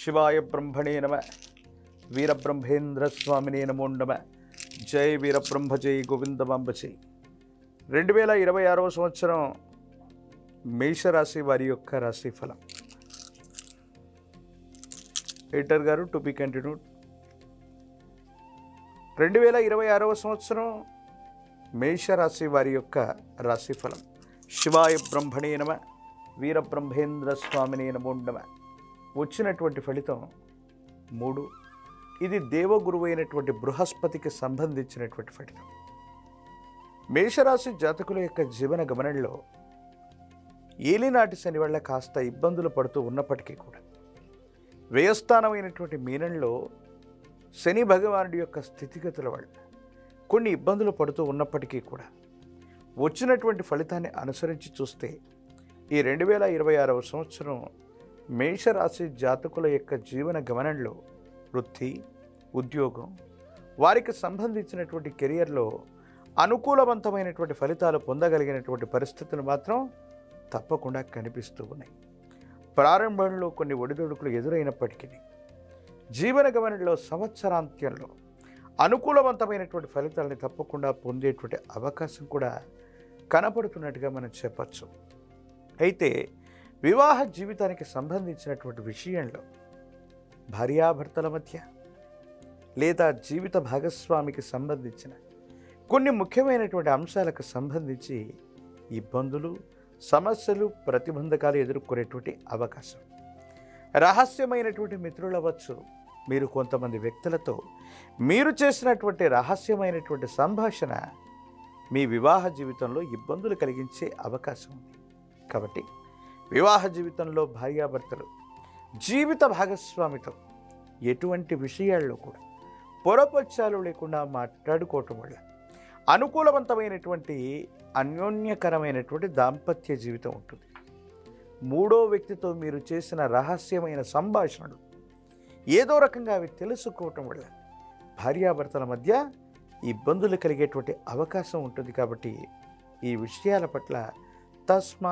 శివాయ బ్రహ్మణే నమ. వీరబ్రహ్మేంద్ర స్వామినే నమో నమ. జై వీరబ్రహ్మ జై గోవిందమాంబ జై రెండు వేల ఇరవై ఆరవ సంవత్సరం మేషరాశి వారి యొక్క రాశి ఫలం. ఎడిటర్ గారు టు బి కంటిన్యూడ్. రెండు వేల ఇరవై ఆరవ సంవత్సరం మేషరాశి వారి యొక్క రాశిఫలం శివాయ బ్రహ్మణే నమ. వీరబ్రహ్మేంద్ర స్వామినే నమో నమ. వచ్చినటువంటి ఫలితం మూడు. ఇది దేవగురువు అయినటువంటి బృహస్పతికి సంబంధించినటువంటి ఫలితం. మేషరాశి జాతకుల యొక్క జీవన గమనంలో ఏలినాటి శని వల్ల కాస్త ఇబ్బందులు పడుతూ ఉన్నప్పటికీ కూడా వ్యయస్థానమైనటువంటి మీనంలో శని భగవానుడి యొక్క స్థితిగతుల వల్ల కొన్ని ఇబ్బందులు పడుతూ ఉన్నప్పటికీ కూడా వచ్చినటువంటి ఫలితాన్ని అనుసరించి చూస్తే ఈ రెండు వేల ఇరవై ఆరవ సంవత్సరం మేషరాశి జాతకుల యొక్క జీవన గమనంలో వృత్తి ఉద్యోగం వారికి సంబంధించినటువంటి కెరియర్లో అనుకూలవంతమైనటువంటి ఫలితాలు పొందగలిగినటువంటి పరిస్థితులు మాత్రం తప్పకుండా కనిపిస్తూ ఉన్నాయి. ప్రారంభంలో కొన్ని ఒడిదొడుకులు ఎదురైనప్పటికీ జీవన గమనంలో సంవత్సరాంత్యంలో అనుకూలవంతమైనటువంటి ఫలితాలని తప్పకుండా పొందేటువంటి అవకాశం కూడా కనపడుతున్నట్టుగా మనం చెప్పచ్చు. అయితే వివాహ జీవితానికి సంబంధించినటువంటి విషయంలో భార్యాభర్తల మధ్య లేదా జీవిత భాగస్వామికి సంబంధించిన కొన్ని ముఖ్యమైనటువంటి అంశాలకు సంబంధించి ఇబ్బందులు సమస్యలు ప్రతిబంధకాలు ఎదుర్కొనేటువంటి అవకాశం. రహస్యమైనటువంటి మిత్రులు అవ్వచ్చు. మీరు కొంతమంది వ్యక్తులతో మీరు చేసినటువంటి రహస్యమైనటువంటి సంభాషణ మీ వివాహ జీవితంలో ఇబ్బందులు కలిగించే అవకాశం ఉంది. కాబట్టి వివాహ జీవితంలో భార్యాభర్తలు జీవిత భాగస్వామితో ఎటువంటి విషయాల్లో కూడా పొరపచ్చాలు లేకుండా మాట్లాడుకోవటం వల్ల అనుకూలవంతమైనటువంటి అన్యోన్యకరమైనటువంటి దాంపత్య జీవితం ఉంటుంది. మూడో వ్యక్తితో మీరు చేసిన రహస్యమైన సంభాషణలు ఏదో రకంగా అవి తెలుసుకోవటం వల్ల భార్యాభర్తల మధ్య ఇబ్బందులు కలిగేటువంటి అవకాశం ఉంటుంది కాబట్టి ఈ విషయాల పట్ల తస్మా